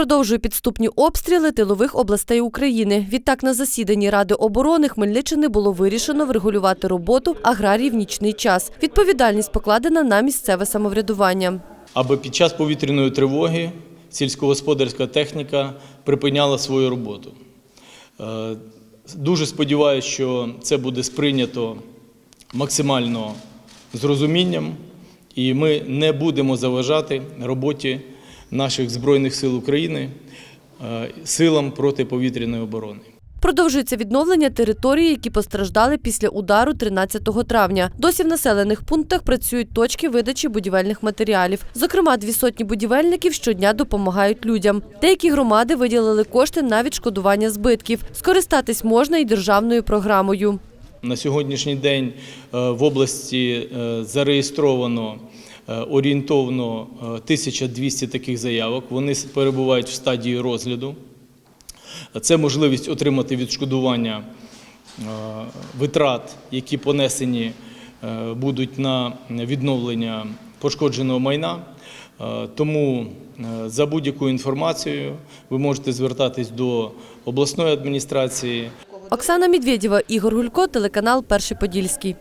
продовжує підступні обстріли тилових областей України. Відтак на засіданні Ради оборони Хмельниччини було вирішено врегулювати роботу аграрії в нічний час. Відповідальність покладена на місцеве самоврядування. аби під час повітряної тривоги сільськогосподарська техніка припиняла свою роботу. Е, Дуже сподіваюся, що це буде сприйнято максимально з розумінням, і ми не будемо заважати роботі наших Збройних сил України е, силам протиповітряної оборони. Продовжується відновлення території, які постраждали після удару 13 травня. Досі в населених пунктах працюють точки видачі будівельних матеріалів. Зокрема, дві сотні будівельників щодня допомагають людям. Деякі громади виділили кошти на відшкодування збитків. Скористатись можна і державною програмою. На сьогоднішній день е, в області е, зареєстровано орієнтовно е, 1200 таких заявок. Вони перебувають в стадії розгляду. Це можливість отримати відшкодування е, витрат, які понесені е, будуть на відновлення пошкодженого майна. Е, Тому е, за будь-якою інформацією ви можете звертатись до обласної адміністрації, Оксана Медведєва, Ігор Гулько, телеканал Перший Подільський.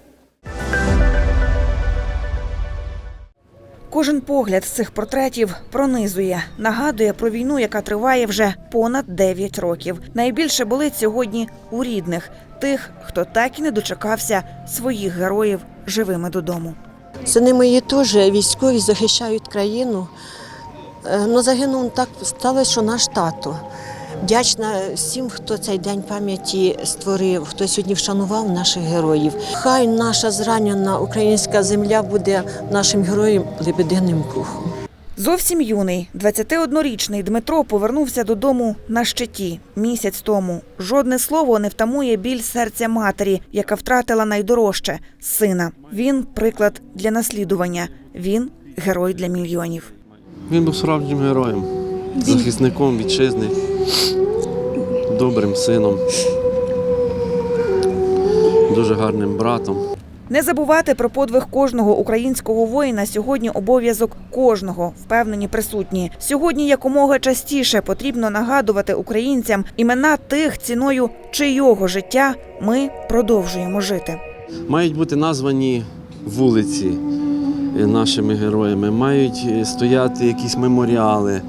Кожен погляд з цих портретів пронизує, нагадує про війну, яка триває вже понад 9 років. Найбільше болить сьогодні у рідних, тих, хто так і не дочекався своїх героїв живими додому. Сини мої теж військові захищають країну. Е, Ну, загинув так сталося, що наш тато. Вдячна всім, хто цей день пам'яті створив, хто сьогодні вшанував наших героїв. Хай наша зранена українська земля буде нашим героям лебединим пухом. Зовсім юний, 21-річний Дмитро повернувся додому на щиті місяць тому. Жодне слово не втамує біль серця матері, яка втратила найдорожче сина. Він приклад для наслідування. Він герой для мільйонів. Він був справжнім героєм, захисником вітчизни, добрим сином, дуже гарним братом. Не забувати про подвиг кожного українського воїна сьогодні обов'язок кожного, впевнені присутні. Сьогодні якомога частіше потрібно нагадувати українцям імена тих, ціною чийого життя ми продовжуємо жити. Мають бути названі вулиці е, нашими героями, мають е, стояти якісь меморіали,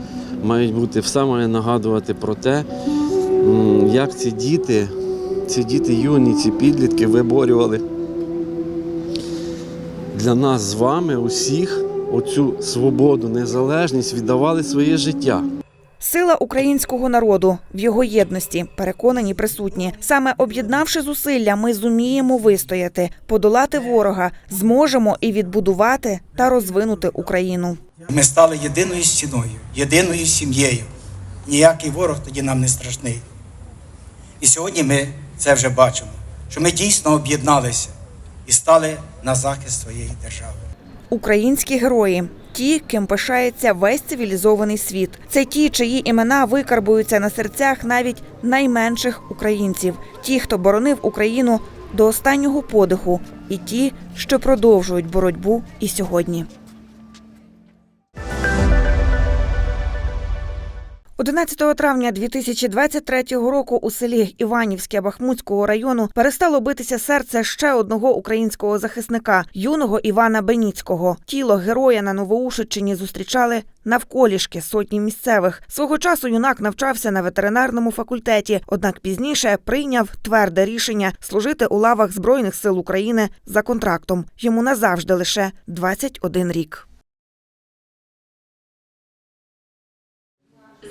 мають бути все має нагадувати про те, як ці діти, ці діти юні, ці підлітки виборювали для нас з вами усіх оцю свободу, незалежність, віддавали своє життя. Сила українського народу в його єдності переконані присутні. Саме об'єднавши зусилля, ми зуміємо вистояти, подолати ворога, зможемо і відбудувати та розвинути Україну. Ми стали єдиною стіною, єдиною сім'єю. Ніякий ворог тоді нам не страшний. І сьогодні ми це вже бачимо, що ми дійсно об'єдналися і стали на захист своєї держави. Українські герої. Ті, ким пишається весь цивілізований світ. Це ті, чиї імена викарбуються на серцях навіть найменших українців, ті, хто боронив Україну до останнього подиху, і ті, що продовжують боротьбу і сьогодні. 11 травня 2023 року у селі Іванівське Бахмутського району перестало битися серце ще одного українського захисника юного Івана Беніцького. Тіло героя на Новоушичині зустрічали навколішки сотні місцевих. Свого часу юнак навчався на ветеринарному факультеті, однак пізніше прийняв тверде рішення служити у лавах Збройних сил України за контрактом. Йому назавжди лише 21 рік.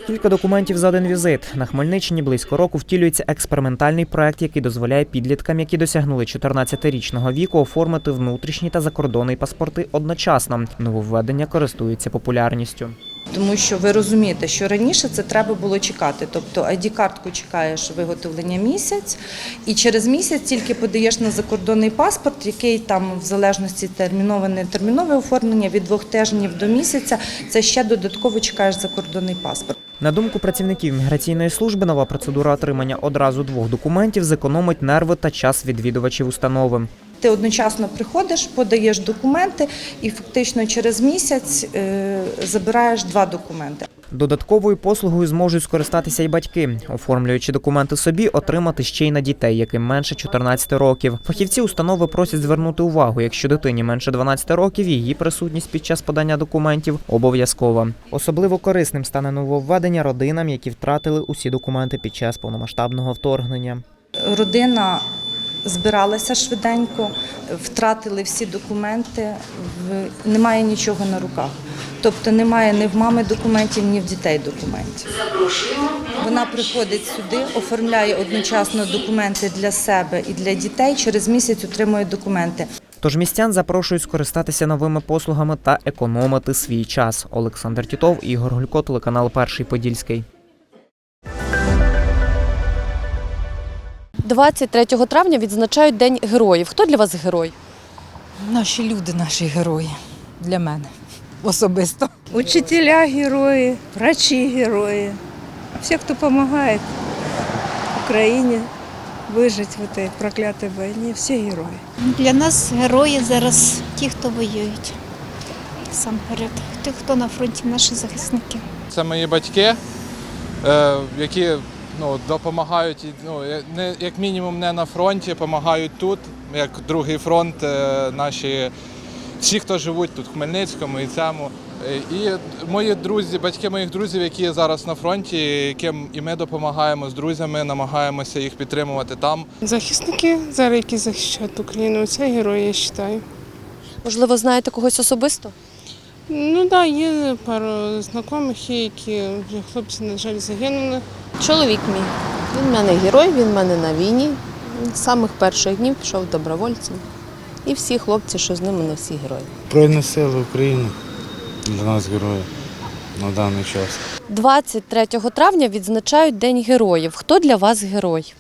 Кілька документів за один візит. На Хмельниччині близько року втілюється експериментальний проект, який дозволяє підліткам, які досягнули 14-річного віку, оформити внутрішні та закордонні паспорти одночасно. Нововведення користується популярністю. Тому що ви розумієте, що раніше це треба було чекати. Тобто ID-картку чекаєш виготовлення місяць, і через місяць тільки подаєш на закордонний паспорт, який там в залежності термінове не термінове оформлення від двох тижнів до місяця. Це ще додатково чекаєш закордонний паспорт. На думку працівників міграційної служби, нова процедура отримання одразу двох документів зекономить нерви та час відвідувачів установи. Ти одночасно приходиш, подаєш документи, і фактично через місяць е, забираєш два документи. Додатковою послугою зможуть скористатися й батьки, оформлюючи документи собі, отримати ще й на дітей, яким менше 14 років. Фахівці установи просять звернути увагу, якщо дитині менше 12 років, її присутність під час подання документів обов'язкова. Особливо корисним стане нововведення родинам, які втратили усі документи під час повномасштабного вторгнення. Родина збиралася швиденько, втратили всі документи, немає нічого на руках. Тобто немає ні в мами документів, ні в дітей документів. Вона приходить сюди, оформляє одночасно документи для себе і для дітей. Через місяць отримує документи. Тож містян запрошують скористатися новими послугами та економити свій час. Олександр Тітов, Ігор Гулько, телеканал Перший Подільський. 23 травня відзначають День героїв. Хто для вас герой? Наші люди, наші герої для мене особисто. Учителя герої, врачі герої. Всі, хто допомагає Україні вижити в цій проклятій війні, всі герої. Для нас герої зараз ті, хто воюють. Сам перед ті, хто на фронті, наші захисники. Це мої батьки, е, які ну, допомагають, ну, не, як мінімум не на фронті, допомагають тут, як другий фронт, е, наші всі, хто живуть тут, в Хмельницькому і цьому. Е, І мої друзі, батьки моїх друзів, які зараз на фронті, яким і ми допомагаємо з друзями, намагаємося їх підтримувати там. Захисники зараз, які захищають Україну, це герої, я вважаю. Можливо, знаєте когось особисто? Ну так, да, є пару знайомих, є, які вже хлопці, на жаль, загинули. Чоловік мій. Він в мене герой, він в мене на війні. Він з самих перших днів пішов добровольцем. І всі хлопці, що з ними, не всі герої. Збройні сили України для нас герої на даний час. 23 травня відзначають День героїв. Хто для вас герой?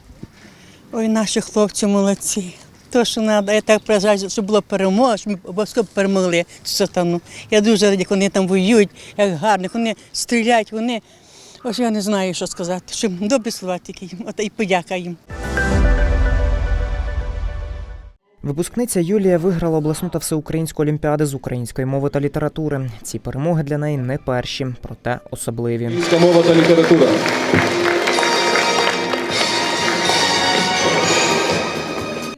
Ой, наші хлопці молодці. То, що треба, я так бажаю, щоб була перемога, щоб ми обов'язково перемогли цю сатану. Я дуже рада, як вони там воюють, як гарно, вони стріляють, вони. Ось я не знаю, що сказати. Щоб добрі слова тільки їм, от і подяка їм. Випускниця Юлія виграла обласну та всеукраїнську олімпіади з української мови та літератури. Ці перемоги для неї не перші, проте особливі. мова та література.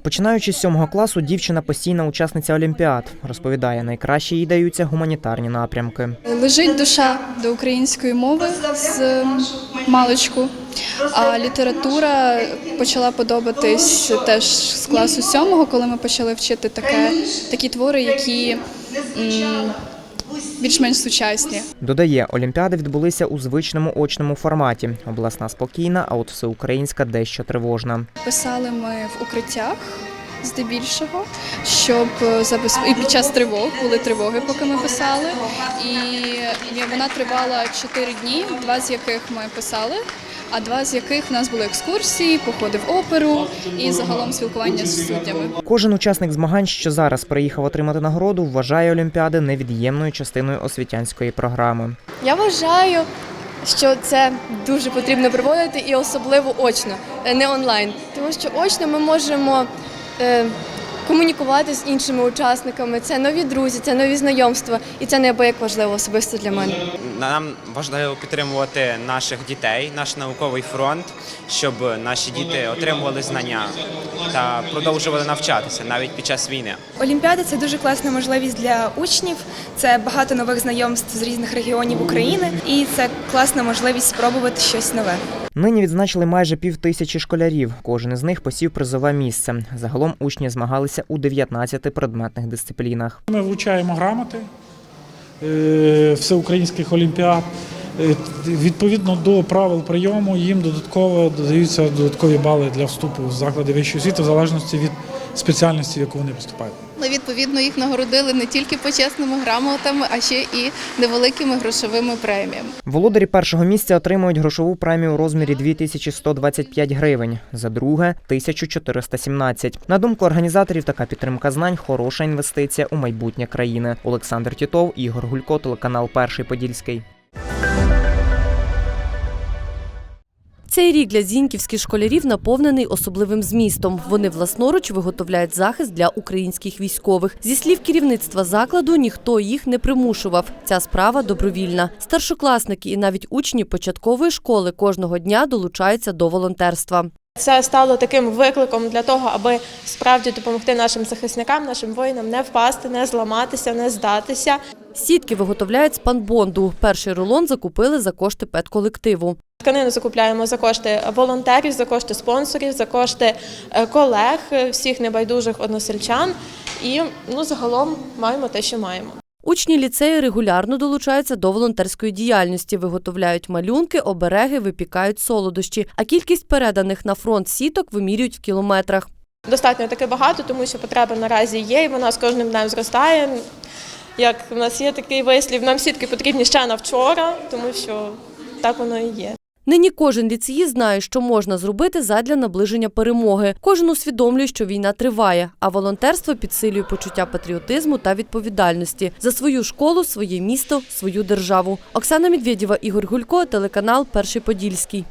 Починаючи з сьомого класу, дівчина постійна учасниця олімпіад. Розповідає, найкраще їй даються гуманітарні напрямки. Лежить душа до української мови з маличку, а література почала подобатись теж з класу сьомого, коли ми почали вчити таке, такі твори, які більш-менш сучасні. Додає, олімпіади відбулися у звичному очному форматі. Обласна спокійна, а от всеукраїнська дещо тривожна. Писали ми в укриттях. Здебільшого, щоб забез... і під час тривог були тривоги, поки ми писали. І вона тривала 4 дні, два з яких ми писали, а два з яких в нас були екскурсії, походи в оперу і загалом спілкування з суддями. Кожен учасник змагань, що зараз приїхав отримати нагороду, вважає олімпіади невід'ємною частиною освітянської програми. Я вважаю, що це дуже потрібно проводити і особливо очно, е, не онлайн. Тому що очно ми можемо 嗯、комунікувати з іншими учасниками. Це нові друзі, це нові знайомства, і це неабияк важливо особисто для мене. Нам важливо підтримувати наших дітей, наш науковий фронт, щоб наші діти отримували знання та продовжували навчатися навіть під час війни. Олімпіада це дуже класна можливість для учнів. Це багато нових знайомств з різних регіонів України, і це класна можливість спробувати щось нове. Нині відзначили майже пів тисячі школярів. Кожен із них посів призове місце. Загалом учні змагалися у 19 предметних дисциплінах. Ми вивчаємо грамоти е, всеукраїнських олімпіад. Е, Відповідно до правил прийому їм додатково додаються додаткові бали для вступу в заклади вищої освіти в залежності від спеціальності, в яку вони поступають. Ну, відповідно, їх нагородили не тільки почесними грамотами, а ще і невеликими грошовими преміями. Володарі першого місця отримують грошову премію у розмірі 2125 гривень, за друге 1417. На думку організаторів, така підтримка знань хороша інвестиція у майбутнє країни. Олександр Тітов, Ігор Гулько, телеканал Перший Подільський. Цей рік для зіньківських школярів наповнений особливим змістом. Вони власноруч виготовляють захист для українських військових. Зі слів керівництва закладу, ніхто їх не примушував. Ця справа добровільна. Старшокласники і навіть учні початкової школи кожного дня долучаються до волонтерства. Це стало таким викликом для того, аби справді допомогти нашим захисникам, нашим воїнам не впасти, не зламатися, не здатися. Сітки виготовляють з панбонду. Перший рулон закупили за кошти педколективу. Тканину закупляємо за кошти волонтерів, за кошти спонсорів, за кошти е, колег, е, всіх небайдужих односельчан. І ну загалом маємо те, що маємо. Учні ліцею регулярно долучаються до волонтерської діяльності, виготовляють малюнки, обереги, випікають солодощі. А кількість переданих на фронт сіток вимірюють в кілометрах. Достатньо таки багато, тому що потреба наразі є, і вона з кожним днем зростає. Як в нас є такий вислів, нам сітки потрібні ще на вчора, тому що так воно і є. Нині кожен ліцеїст знає, що можна зробити задля наближення перемоги. Кожен усвідомлює, що війна триває, а волонтерство підсилює почуття патріотизму та відповідальності за свою школу, своє місто, свою державу. Оксана Медведєва, Ігор Гулько, телеканал Перший Подільський.